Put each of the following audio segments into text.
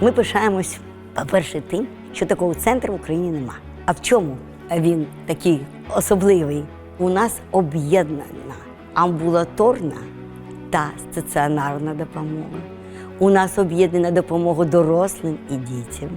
Ми пишаємось, по-перше, тим, що такого центру в Україні нема. А в чому він такий особливий? У нас об'єднана амбулаторна та стаціонарна допомога. У нас об'єднана допомога дорослим і дітям.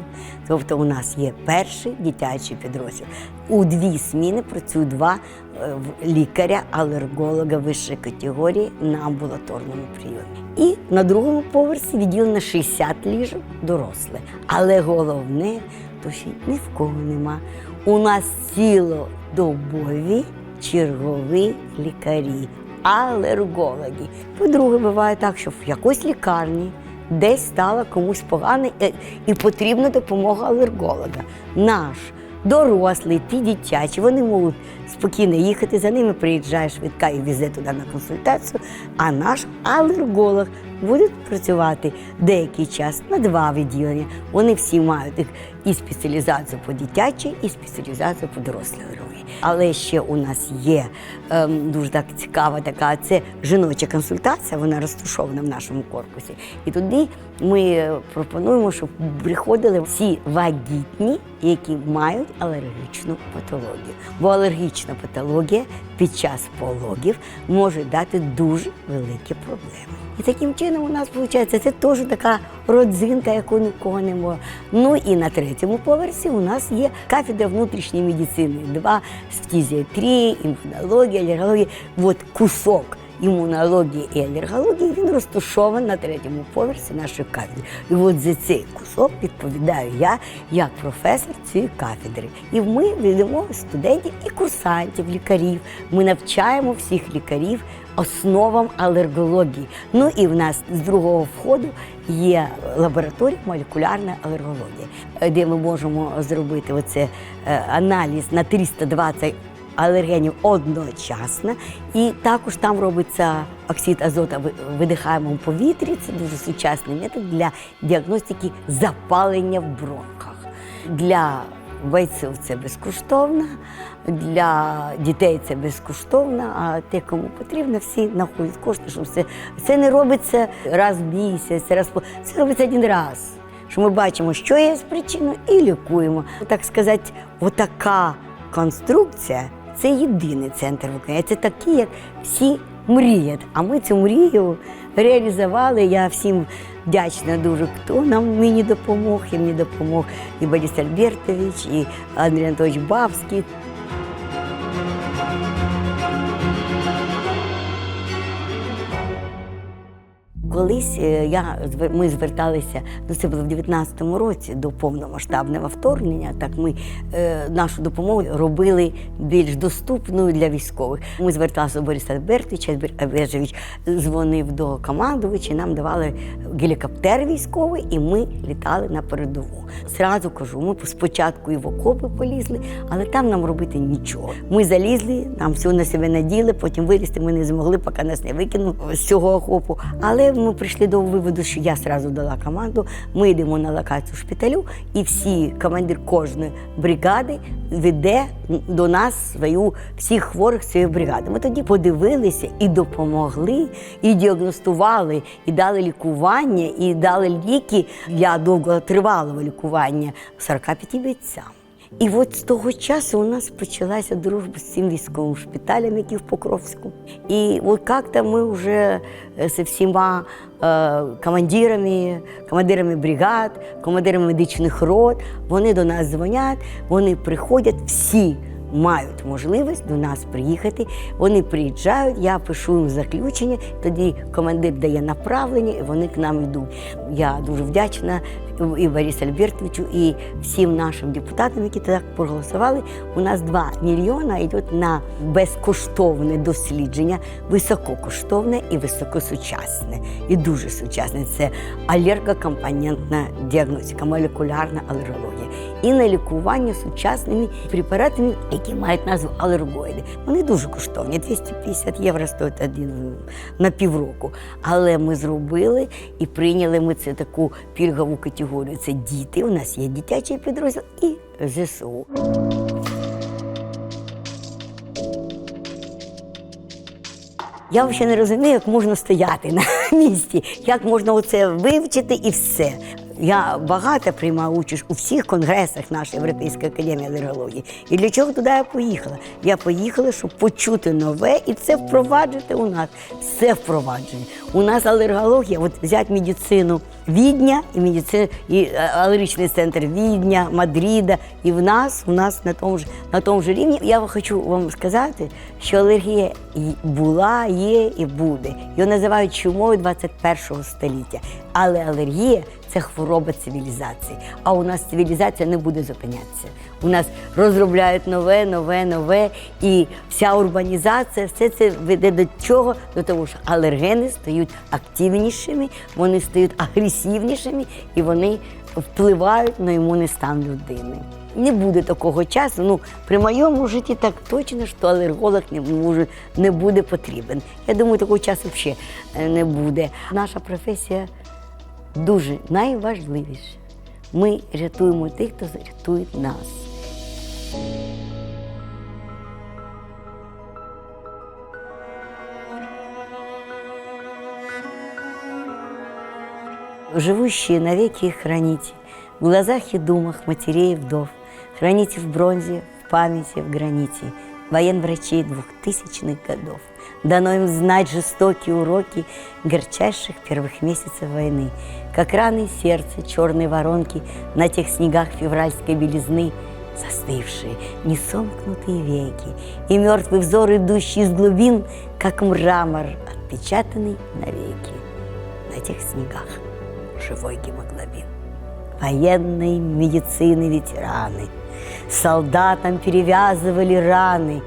Тобто у нас є перший дитячий підрозділ. У дві зміни працюють два е, в- лікаря, алерголога вищої категорії на амбулаторному прийомі. І на другому поверсі відділено 60 ліжок дорослих. Але головне, то ще ні в кого нема. У нас цілодобові чергові лікарі алергологи. По-друге, буває так, що в якоїсь лікарні десь стало комусь погано е, і потрібна допомога алерголога. Наш дорослий, ті дитячі, вони можуть спокійно їхати, за ними приїжджає швидка і візе туди на консультацію. А наш алерголог буде працювати деякий час на два відділення. Вони всі мають і спеціалізацію по дитячій, і спеціалізацію по дорослій алергії. Але ще у нас є ем, дуже так цікава така це жіноча консультація, вона розташована в нашому корпусі. І туди ми пропонуємо, щоб приходили всі вагітні, які мають алергічну патологію. Бо алергічна патологія під час пологів може дати дуже великі проблеми. І таким чином у нас виходить, це теж така родзинка, яку не може. Ну і на третьому поверсі у нас є кафедра внутрішньої медицини. Два з фтизіатрії, імунології, алергології. От кусок імунології і алергології він розташований на третьому поверсі нашої кафедри. І от за цей кусок відповідаю я як професор цієї кафедри. І ми ведемо студентів і курсантів, лікарів. Ми навчаємо всіх лікарів основам алергології. Ну і в нас з другого входу є лабораторія молекулярної алергології, де ми можемо зробити оце е, аналіз на 320 алергенів одночасно. І також там робиться оксид азота ви- видихаємо в повітрі. Це дуже сучасний метод для діагностики запалення в бронхах. Для бойців це безкоштовно, для дітей це безкоштовно, а те, кому потрібно, всі знаходять кошти, щоб це, це не робиться раз в місяць, раз це робиться один раз. Що ми бачимо, що є з причиною, і лікуємо. Так сказати, отака конструкція це єдиний центр в Україні. Це такі, як всі мріють. А ми цю мрію реалізували. Я всім вдячна дуже, хто нам мені допомог. І мені допомог і Борис Альбертович, і Андрій Анатольович Бабський. Колись е, я ми зверталися ну це було в 19-му році до повномасштабного вторгнення. Так ми е, нашу допомогу робили більш доступною для військових. Ми зверталися до Бориса Альбертовича, Альбер дзвонив до командувача, нам давали гелікоптер військовий, і ми літали на передову. Зразу кажу, ми спочатку і в окопи полізли, але там нам робити нічого. Ми залізли, нам все на себе наділи, потім вилізти ми не змогли, поки нас не викинули з цього окопу. Але ми прийшли до виводу, що я зразу дала команду. Ми йдемо на локацію шпиталю, і всі командир кожної бригади веде до нас свою всіх хворих цієї бригади. Ми тоді подивилися і допомогли, і діагностували, і дали лікування, і дали ліки для довготривалого лікування 45 бійцям. І от з того часу у нас почалася дружба з цим військовим шпиталем, який в Покровську. І от як-то ми вже е, з всіма е, командирами, командирами бригад, командирами медичних рот, вони до нас дзвонять, вони приходять всі. Мають можливість до нас приїхати. Вони приїжджають, я пишу їм заключення, тоді командир дає направлення, і вони к нам йдуть. Я дуже вдячна і Борису Альбертовичу, і всім нашим депутатам, які так проголосували. У нас 2 мільйона йде на безкоштовне дослідження, висококоштовне і високосучасне. І дуже сучасне. Це алергокомпонентна діагностика, молекулярна алергологія. І на лікування сучасними препаратами, які мають назву алергоїди. Вони дуже коштовні, 250 євро стоїть один на півроку. Але ми зробили і прийняли ми це таку пільгову категорію. Це діти. У нас є дитячий підрозділ і ЗСУ. Я взагалі не розумію, як можна стояти на місці, як можна оце вивчити і все. Я багато приймала участь у всіх конгресах нашої Європейської академії алергології. І для чого туди я поїхала? Я поїхала, щоб почути нове і це впроваджувати у нас. Все впровадження. У нас алергологія, от взяти медицину Відня і медицина, і е, алергічний центр Відня, Мадріда. І в нас, у нас на тому ж на тому ж рівні. Я хочу вам сказати, що алергія була, є і буде. Його називають чумою 21 століття. Але алергія це хвороба цивілізації. А у нас цивілізація не буде зупинятися. У нас розробляють нове, нове, нове, і вся урбанізація, все це веде до чого? До того, що алергени стають активнішими, вони стають агресивнішими і вони впливають на імунний стан людини. Не буде такого часу. Ну, при моєму житті так точно, що алерголог не може не буде потрібен. Я думаю, такого часу взагалі е, не буде. Наша професія дуже найважливіша. Ми рятуємо тих, хто рятує нас. Живущие навеки их храните, в глазах и думах матерей и вдов, храните в бронзе, в памяти, в граните, военврачей двухтысячных годов. Дано им знать жестокие уроки горчайших первых месяцев войны, как раны сердца, черные воронки на тех снегах февральской белизны, застывшие, несомкнутые веки, и мертвый взор, идущий из глубин, как мрамор, отпечатанный навеки на тех снегах живой гемоглобин. Военной медицины ветераны солдатам перевязывали раны,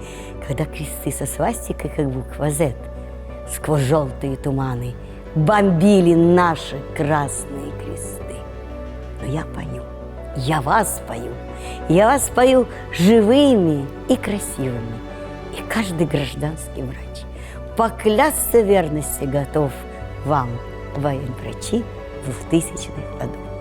когда кресты со свастикой, как буква Z, сквозь желтые туманы бомбили наши красные кресты. Но я пою, я вас пою, я вас пою живыми и красивыми. И каждый гражданский врач поклясться верности готов вам, военврачи 2000-х годов.